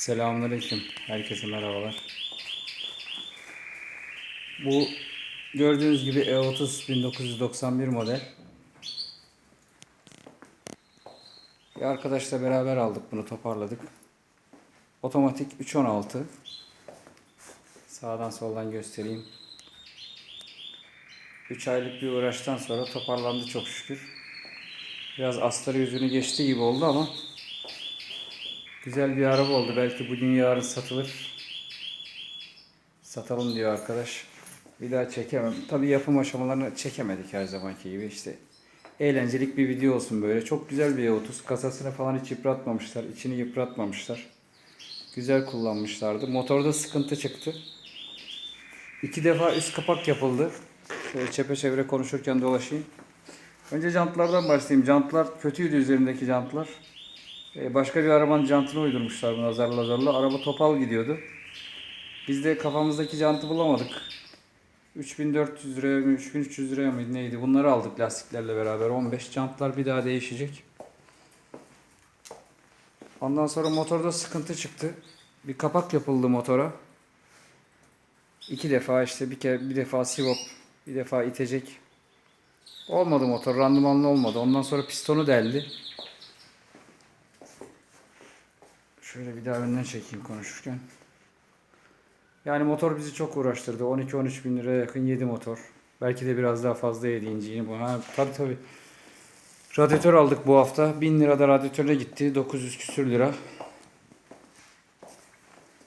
Selamünaleyküm. Herkese merhabalar. Bu gördüğünüz gibi E E30 1991 model. Bir arkadaşla beraber aldık bunu toparladık. Otomatik 316. Sağdan soldan göstereyim. 3 aylık bir uğraştan sonra toparlandı çok şükür. Biraz astarı yüzünü geçti gibi oldu ama Güzel bir araba oldu. Belki bugün yarın satılır. Satalım diyor arkadaş. Bir daha çekemem. Tabii yapım aşamalarını çekemedik her zamanki gibi işte. Eğlencelik bir video olsun böyle. Çok güzel bir E30. Kasasını falan hiç yıpratmamışlar. içini yıpratmamışlar. Güzel kullanmışlardı. Motorda sıkıntı çıktı. İki defa üst kapak yapıldı. Şöyle çepeçevre konuşurken dolaşayım. Önce jantlardan başlayayım. Jantlar kötüydü üzerindeki jantlar. Ee, Başka bir arabanın jantını uydurmuşlar buna zarla zarla. Araba topal gidiyordu. Biz de kafamızdaki jantı bulamadık. 3400 liraya mı 3300 liraya mıydı neydi? Bunları aldık lastiklerle beraber. 15 jantlar bir daha değişecek. Ondan sonra motorda sıkıntı çıktı. Bir kapak yapıldı motora. İki defa işte bir kere bir defa sivop, bir defa itecek. Olmadı motor, randımanlı olmadı. Ondan sonra pistonu deldi. Şöyle bir daha önden çekeyim konuşurken. Yani motor bizi çok uğraştırdı. 12-13 bin liraya yakın yedi motor. Belki de biraz daha fazla yediğinci bu. Ha, tabii tabii. Radyatör aldık bu hafta. 1000 lira da radyatörle gitti. 900 küsür lira.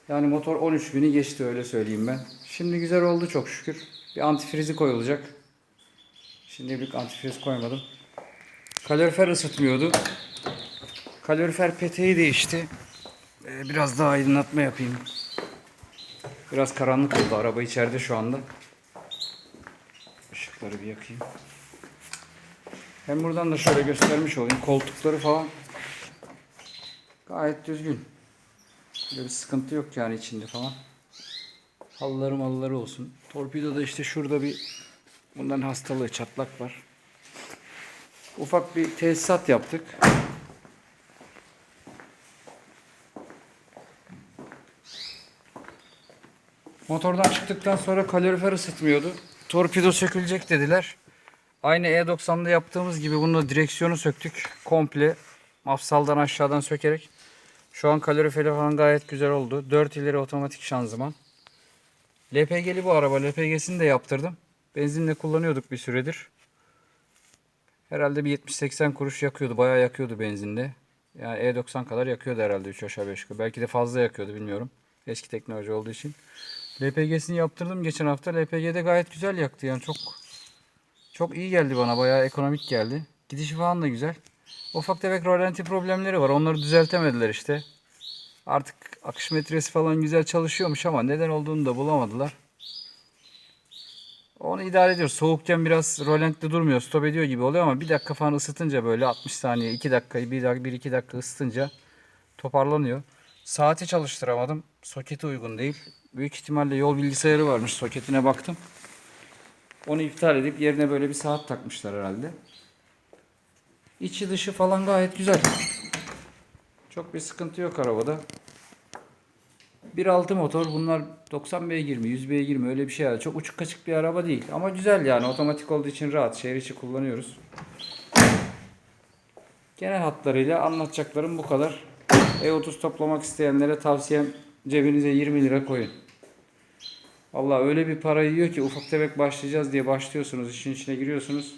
Yani motor 13 bini geçti öyle söyleyeyim ben. Şimdi güzel oldu çok şükür. Bir antifrizi koyulacak. Şimdilik antifriz koymadım. Kalorifer ısıtmıyordu. Kalorifer peteği değişti. Ee, biraz daha aydınlatma yapayım. Biraz karanlık oldu araba içeride şu anda. Işıkları bir yakayım. Hem buradan da şöyle göstermiş olayım. Koltukları falan gayet düzgün. Böyle bir sıkıntı yok yani içinde falan. Halıları malları olsun. Torpidoda işte şurada bir bundan hastalığı çatlak var. Ufak bir tesisat yaptık. Motordan çıktıktan sonra kalorifer ısıtmıyordu. Torpido sökülecek dediler. Aynı E90'da yaptığımız gibi bununla direksiyonu söktük. Komple mafsaldan aşağıdan sökerek. Şu an kaloriferi falan gayet güzel oldu. 4 ileri otomatik şanzıman. LPG'li bu araba. LPG'sini de yaptırdım. Benzinle kullanıyorduk bir süredir. Herhalde bir 70-80 kuruş yakıyordu. Bayağı yakıyordu benzinde. Yani E90 kadar yakıyordu herhalde 3 aşağı 5 yukarı. Belki de fazla yakıyordu bilmiyorum. Eski teknoloji olduğu için. LPG'sini yaptırdım geçen hafta. LPG'de gayet güzel yaktı yani çok çok iyi geldi bana. Bayağı ekonomik geldi. Gidişi falan da güzel. Ufak tefek rolanti problemleri var. Onları düzeltemediler işte. Artık akış metresi falan güzel çalışıyormuş ama neden olduğunu da bulamadılar. Onu idare ediyoruz. Soğukken biraz rolantide durmuyor. Stop ediyor gibi oluyor ama bir dakika falan ısıtınca böyle 60 saniye 2 dakikayı 1 dakika 1 2 dakika ısıtınca toparlanıyor. Saati çalıştıramadım. Soketi uygun değil. Büyük ihtimalle yol bilgisayarı varmış. Soketine baktım. Onu iptal edip yerine böyle bir saat takmışlar herhalde. İçi dışı falan gayet güzel. Çok bir sıkıntı yok arabada. 1.6 motor bunlar 90 beygir mi 100 beygir mi öyle bir şey. Çok uçuk kaçık bir araba değil ama güzel yani otomatik olduğu için rahat şehir içi kullanıyoruz. Genel hatlarıyla anlatacaklarım bu kadar. E30 toplamak isteyenlere tavsiyem cebinize 20 lira koyun. Vallahi öyle bir para yiyor ki ufak tefek başlayacağız diye başlıyorsunuz işin içine giriyorsunuz.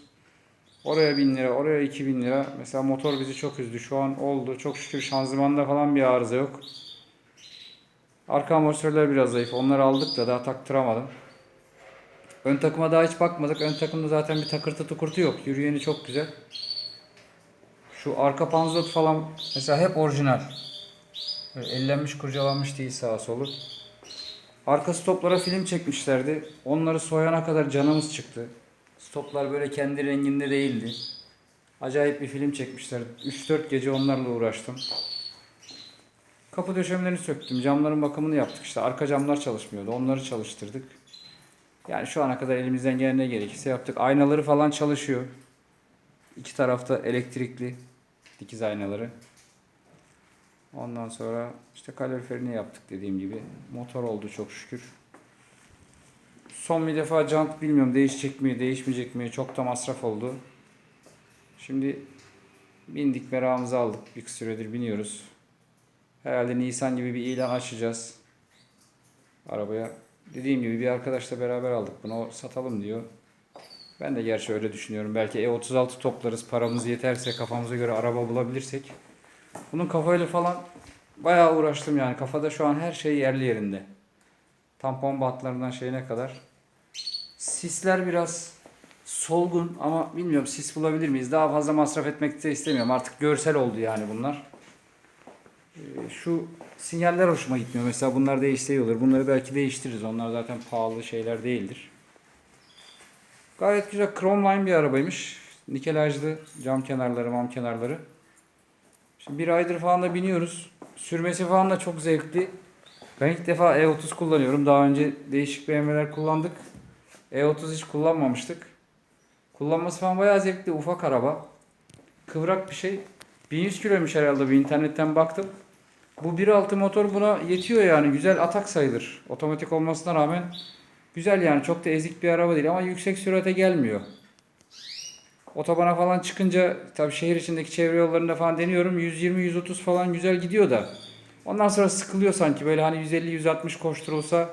Oraya 1000 lira, oraya 2000 lira. Mesela motor bizi çok üzdü. Şu an oldu. Çok şükür şanzımanda falan bir arıza yok. Arka amortisörler biraz zayıf. Onları aldık da daha taktıramadım. Ön takıma daha hiç bakmadık. Ön takımda zaten bir takırtı tukurtu yok. Yürüyeni çok güzel. Şu arka panzot falan mesela hep orijinal. Böyle ellenmiş kurcalanmış değil sağa solu. Arka stoplara film çekmişlerdi. Onları soyana kadar canımız çıktı. Stoplar böyle kendi renginde değildi. Acayip bir film çekmişler. 3-4 gece onlarla uğraştım. Kapı döşemelerini söktüm. Camların bakımını yaptık işte. Arka camlar çalışmıyordu. Onları çalıştırdık. Yani şu ana kadar elimizden gelen ne gerekirse yaptık. Aynaları falan çalışıyor. İki tarafta elektrikli dikiz aynaları. Ondan sonra işte kaloriferini yaptık dediğim gibi. Motor oldu çok şükür. Son bir defa jant bilmiyorum değişecek mi, değişmeyecek mi? Çok da masraf oldu. Şimdi bindik meramımızı aldık. Bir süredir biniyoruz. Herhalde Nisan gibi bir ilan açacağız. Arabaya. Dediğim gibi bir arkadaşla beraber aldık bunu. O satalım diyor. Ben de gerçi öyle düşünüyorum. Belki E36 toplarız. Paramız yeterse kafamıza göre araba bulabilirsek. Bunun kafayla falan bayağı uğraştım yani. Kafada şu an her şey yerli yerinde. Tampon bantlarından şeyine kadar. Sisler biraz solgun ama bilmiyorum sis bulabilir miyiz? Daha fazla masraf etmek de istemiyorum. Artık görsel oldu yani bunlar. Ee, Şu sinyaller hoşuma gitmiyor. Mesela bunlar değişse olur. Bunları belki değiştiririz. Onlar zaten pahalı şeyler değildir. Gayet güzel Chromeline bir arabaymış. Nikelajlı cam kenarları, mam kenarları. Şimdi bir aydır falan da biniyoruz. Sürmesi falan da çok zevkli. Ben ilk defa E30 kullanıyorum. Daha önce değişik BMW'ler kullandık. E30 hiç kullanmamıştık. Kullanması falan bayağı zevkli. Ufak araba. Kıvrak bir şey. 1100 kiloymuş herhalde bir internetten baktım. Bu 1.6 motor buna yetiyor yani. Güzel atak sayılır. Otomatik olmasına rağmen güzel yani. Çok da ezik bir araba değil ama yüksek sürate gelmiyor. Otobana falan çıkınca tabii şehir içindeki çevre yollarında falan deniyorum. 120-130 falan güzel gidiyor da. Ondan sonra sıkılıyor sanki. Böyle hani 150-160 koşturulsa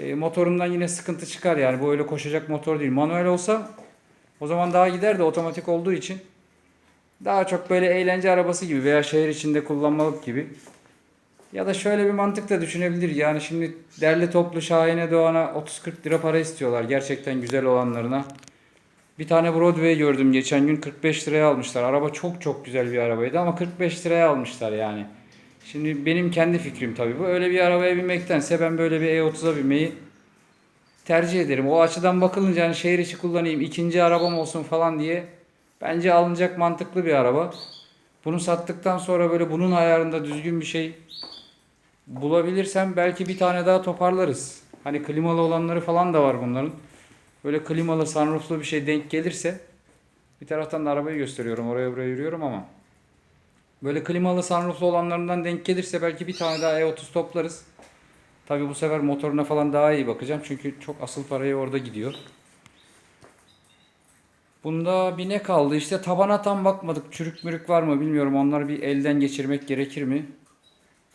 e, motorundan yine sıkıntı çıkar yani. Bu öyle koşacak motor değil. Manuel olsa o zaman daha gider de otomatik olduğu için daha çok böyle eğlence arabası gibi veya şehir içinde kullanmalık gibi. Ya da şöyle bir mantık da düşünebilir. Yani şimdi derli toplu Şahin'e Doğan'a 30-40 lira para istiyorlar. Gerçekten güzel olanlarına. Bir tane Broadway gördüm geçen gün 45 liraya almışlar. Araba çok çok güzel bir arabaydı ama 45 liraya almışlar yani. Şimdi benim kendi fikrim tabii bu. Öyle bir arabaya binmektense ben böyle bir E30'a binmeyi tercih ederim. O açıdan bakılınca hani şehir içi kullanayım, ikinci arabam olsun falan diye bence alınacak mantıklı bir araba. Bunu sattıktan sonra böyle bunun ayarında düzgün bir şey bulabilirsem belki bir tane daha toparlarız. Hani klimalı olanları falan da var bunların. Böyle klimalı sunrooflu bir şey denk gelirse bir taraftan da arabayı gösteriyorum. Oraya buraya yürüyorum ama böyle klimalı sunrooflu olanlarından denk gelirse belki bir tane daha E30 toplarız. Tabi bu sefer motoruna falan daha iyi bakacağım. Çünkü çok asıl parayı orada gidiyor. Bunda bir ne kaldı? İşte tabana tam bakmadık. Çürük mürük var mı bilmiyorum. Onları bir elden geçirmek gerekir mi?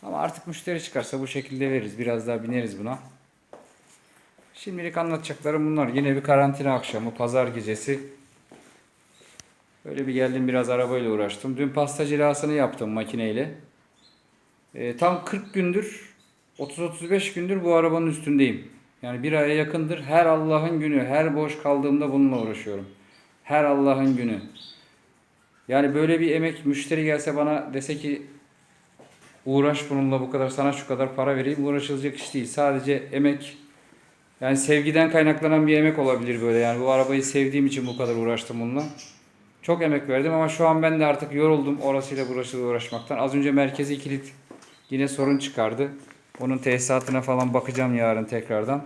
Ama artık müşteri çıkarsa bu şekilde veririz. Biraz daha bineriz buna. Şimdilik anlatacaklarım bunlar. Yine bir karantina akşamı, pazar gecesi. Böyle bir geldim biraz arabayla uğraştım. Dün pasta cilasını yaptım makineyle. Ee, tam 40 gündür, 30-35 gündür bu arabanın üstündeyim. Yani bir aya yakındır. Her Allah'ın günü, her boş kaldığımda bununla uğraşıyorum. Her Allah'ın günü. Yani böyle bir emek müşteri gelse bana dese ki uğraş bununla bu kadar sana şu kadar para vereyim uğraşılacak iş değil. Sadece emek yani sevgiden kaynaklanan bir emek olabilir böyle. Yani bu arabayı sevdiğim için bu kadar uğraştım bununla. Çok emek verdim ama şu an ben de artık yoruldum orasıyla burasıyla uğraşmaktan. Az önce merkezi kilit yine sorun çıkardı. Onun tesisatına falan bakacağım yarın tekrardan.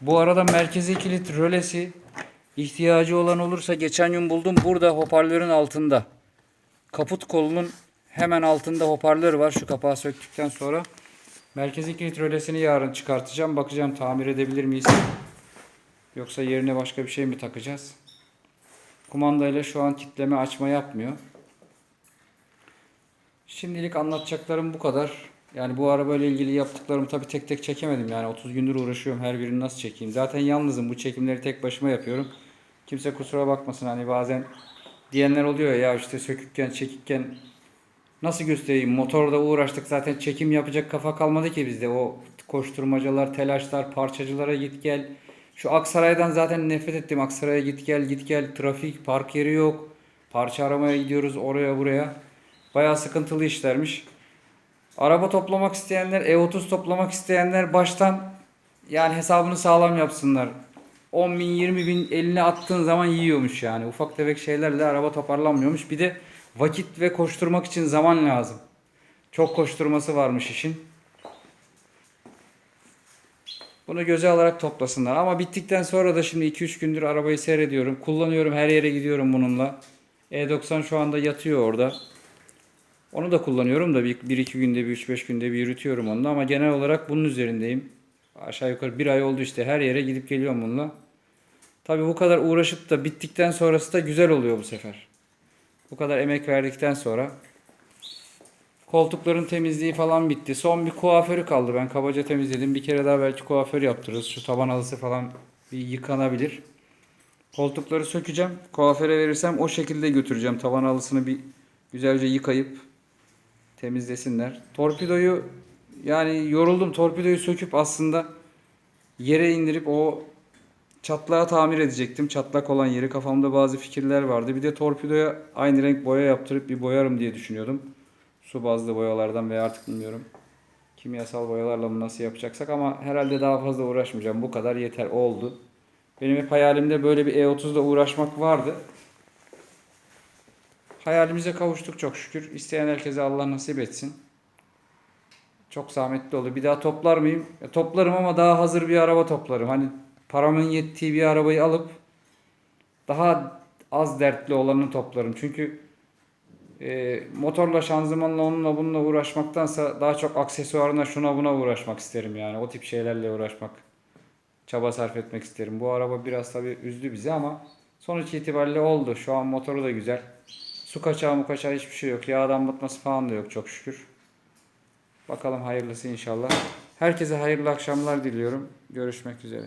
Bu arada merkezi kilit rölesi ihtiyacı olan olursa geçen gün buldum burada hoparlörün altında. Kaput kolunun hemen altında hoparlör var şu kapağı söktükten sonra. Merkezi kilit rölesini yarın çıkartacağım. Bakacağım tamir edebilir miyiz? Yoksa yerine başka bir şey mi takacağız? Kumandayla şu an kitleme açma yapmıyor. Şimdilik anlatacaklarım bu kadar. Yani bu arabayla ilgili yaptıklarımı tabii tek tek çekemedim. Yani 30 gündür uğraşıyorum. Her birini nasıl çekeyim? Zaten yalnızım. Bu çekimleri tek başıma yapıyorum. Kimse kusura bakmasın. Hani bazen diyenler oluyor ya işte sökükken, çekikken Nasıl göstereyim? Motorda uğraştık zaten çekim yapacak kafa kalmadı ki bizde. O koşturmacalar, telaşlar, parçacılara git gel. Şu Aksaray'dan zaten nefret ettim. Aksaray'a git gel git gel. Trafik, park yeri yok. Parça aramaya gidiyoruz oraya buraya. Bayağı sıkıntılı işlermiş. Araba toplamak isteyenler, E30 toplamak isteyenler baştan yani hesabını sağlam yapsınlar. 10 bin 20 bin eline attığın zaman yiyormuş yani. Ufak tefek şeylerle araba toparlanmıyormuş. Bir de vakit ve koşturmak için zaman lazım. Çok koşturması varmış işin. Bunu göze alarak toplasınlar. Ama bittikten sonra da şimdi 2-3 gündür arabayı seyrediyorum. Kullanıyorum her yere gidiyorum bununla. E90 şu anda yatıyor orada. Onu da kullanıyorum da bir, bir iki günde bir üç beş günde bir yürütüyorum onu ama genel olarak bunun üzerindeyim. Aşağı yukarı bir ay oldu işte her yere gidip geliyorum bununla. Tabii bu kadar uğraşıp da bittikten sonrası da güzel oluyor bu sefer. Bu kadar emek verdikten sonra. Koltukların temizliği falan bitti. Son bir kuaförü kaldı. Ben kabaca temizledim. Bir kere daha belki kuaför yaptırırız. Şu taban halısı falan bir yıkanabilir. Koltukları sökeceğim. Kuaföre verirsem o şekilde götüreceğim. Tavan halısını bir güzelce yıkayıp temizlesinler. Torpidoyu yani yoruldum. Torpidoyu söküp aslında yere indirip o çatlağı tamir edecektim. Çatlak olan yeri kafamda bazı fikirler vardı. Bir de torpidoya aynı renk boya yaptırıp bir boyarım diye düşünüyordum. Su bazlı boyalardan veya artık bilmiyorum. Kimyasal boyalarla mı nasıl yapacaksak ama herhalde daha fazla uğraşmayacağım. Bu kadar yeter oldu. Benim hep hayalimde böyle bir E30'da uğraşmak vardı. Hayalimize kavuştuk çok şükür. İsteyen herkese Allah nasip etsin. Çok zahmetli oldu. Bir daha toplar mıyım? E, toplarım ama daha hazır bir araba toplarım. Hani paramın yettiği bir arabayı alıp daha az dertli olanı toplarım. Çünkü e, motorla, şanzımanla, onunla bununla uğraşmaktansa daha çok aksesuarına, şuna buna uğraşmak isterim yani. O tip şeylerle uğraşmak, çaba sarf etmek isterim. Bu araba biraz tabii üzdü bizi ama sonuç itibariyle oldu. Şu an motoru da güzel. Su kaçağı mı kaçağı hiçbir şey yok. Yağ damlatması falan da yok çok şükür. Bakalım hayırlısı inşallah. Herkese hayırlı akşamlar diliyorum. Görüşmek üzere.